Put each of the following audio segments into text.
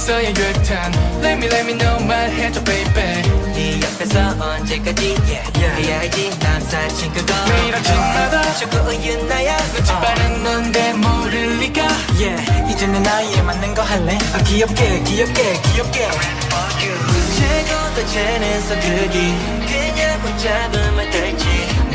있어야 유탄. Let me let me know 말해줘 baby. 네 옆에서 언제까지? Yeah. 해야지 난 사실 그거. 매일 아침마다 자꾸 우유나야? 눈치 빠른 넌데 모를 리가? Yeah. 이제 내 나이에 맞는 거 할래? 아 귀엽게 귀엽게 귀엽게. 최고도 쟤는 서극이 그냥 붙잡으면 될지.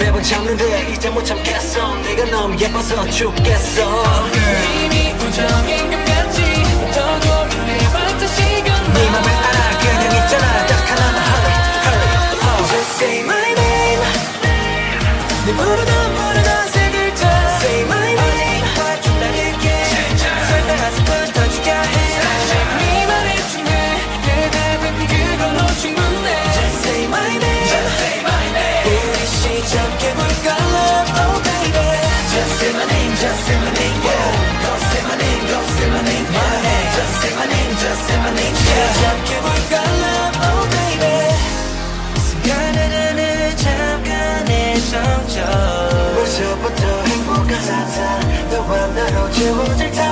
매번 참는데 이제 못 참겠어. 내가 너무 예뻐서 죽겠어. 이미 우정인 것 같지. 더 고민해 부터 행복한 상상 너와 나로 채워질 탐